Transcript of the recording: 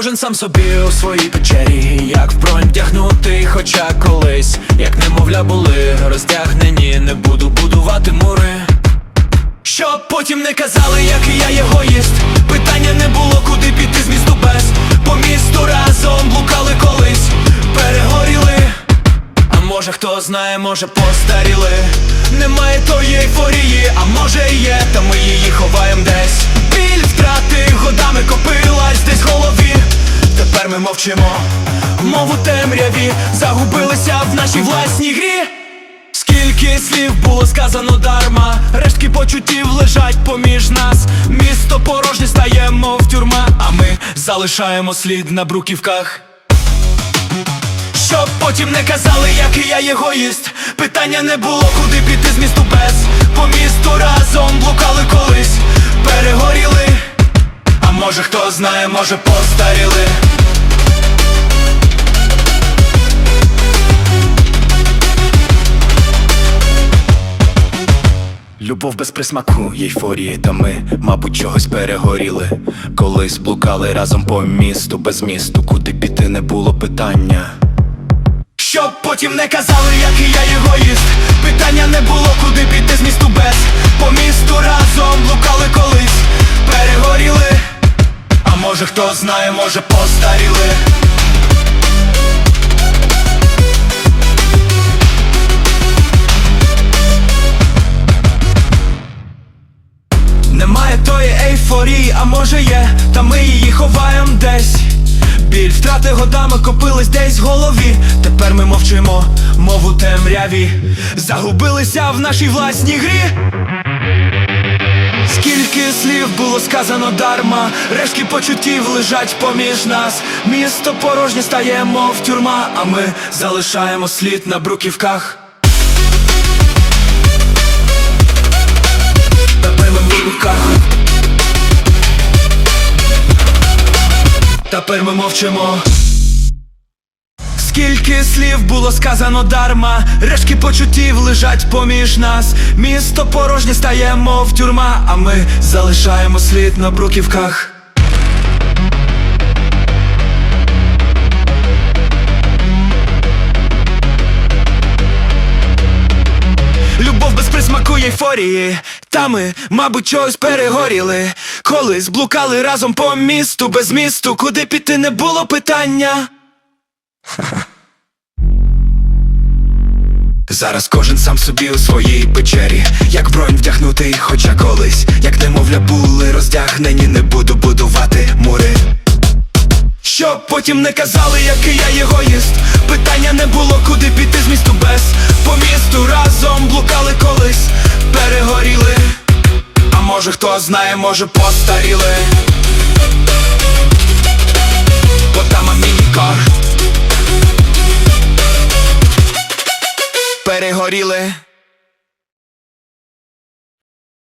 кожен сам собі у своїй печері, як в бронь вдягнутий, хоча колись, як немовля були, роздягнені, не буду будувати мури. Щоб потім не казали, який я егоїст. Питання не було, куди піти з місту без. По місту разом блукали колись, перегоріли. А може хто знає, може постаріли. Немає тої ейфорії, а може є, мовчимо, мов у темряві Загубилися в нашій власній грі Скільки слів було сказано дарма, рештки почуттів лежать поміж нас. Місто порожнє стає, мов тюрма, а ми залишаємо слід на бруківках. Щоб потім не казали, який я егоїст Питання не було, куди піти з місту без По місту разом блукали колись, перегоріли. А може хто знає, може постаріли. Любов без присмаку, ейфорії, та ми, мабуть, чогось перегоріли. Колись блукали разом по місту, без місту, куди піти не було питання. Щоб потім не казали, який я егоїст Питання не було, куди піти з місту без По місту разом блукали колись, перегоріли. А може хто знає, може постаріли. Тої ейфорії, а може є, та ми її ховаєм десь. Біль втрати годами копились десь в голові. Тепер ми мовчимо, мов у темряві. Загубилися в нашій власній грі. Скільки слів було сказано дарма, рештки почуттів лежать поміж нас. Місто порожнє стає, мов тюрма, а ми залишаємо слід на бруківках. Тепер ми мовчимо Скільки слів було сказано дарма, рештки почуттів лежать поміж нас. Місто порожнє стає, мов тюрма, а ми залишаємо слід на бруківках. Любов без присмаку ейфорії Та ми, мабуть, чогось перегоріли Колись блукали разом по місту без місту, куди піти не було питання. Зараз кожен сам собі у своїй печері, як бронь вдягнутий, хоча колись, як немовля були роздягнені, не буду будувати мури. Щоб потім не казали, який я егоїст Питання не було, куди знає, може постаріли. Бо там мінікор Перегоріли.